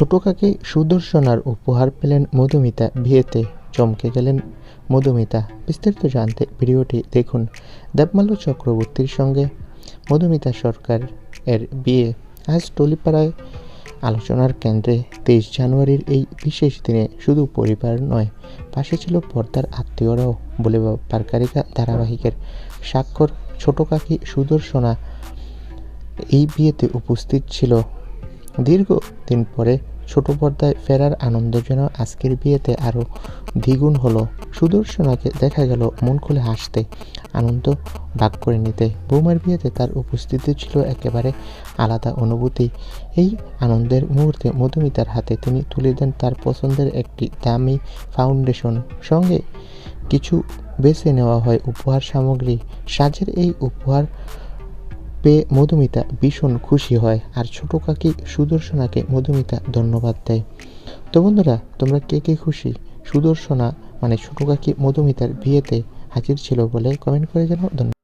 ছোট কাকে সুদর্শনার উপহার পেলেন মধুমিতা বিয়েতে। চমকে গেলেন মধুমিতা। বিস্তারিত জানতে ভিডিওটি দেখুন দেবমাল্য চক্রবর্তীর সঙ্গে মধুমিতা সরকার এর বিয়ে। আজ টলিপাড়ায় আলোচনার কেন্দ্রে তেইশ জানুয়ারির এই বিশেষ দিনে শুধু পরিবার নয়, পাশে ছিল পর্দার আত্মীয়রাও বলে পারকারিকা ধারাবাহিকের স্বাক্ষর। ছোট কাকি সুদর্শনা এই বিয়েতে উপস্থিত ছিল দীর্ঘ দিন পরে ছোট পর্দায় ফেরার আনন্দ যেন আজকের বিয়েতে আরও দ্বিগুণ হলো। সুদর্শনাকে দেখা গেল মন খুলে হাসতে। আনন্দ ভাগ করে নিতে। বৌমার বিয়েতে তার উপস্থিতি ছিল একেবারে আলাদা অনুভূতি। এই আনন্দের মুহূর্তে মধুমিতার হাতে তিনি তুলে দেন তার পছন্দের একটি দামি ফাউন্ডেশন। সঙ্গে কিছু বেছে নেওয়া হয় উপহার সামগ্রী। সাজের এই উপহার পেয়ে মধুমিতা ভীষণ খুশি হয় আর ছোট কাকি সুদর্শনাকে মধুমিতা ধন্যবাদ দেয়। তো বন্ধুরা, তোমরা কে কে খুশি? সুদর্শনা মানে ছোট কাকি মধুমিতার বিয়েতে হাজির ছিল বলে কমেন্ট করে জানাও। ধন্যবাদ।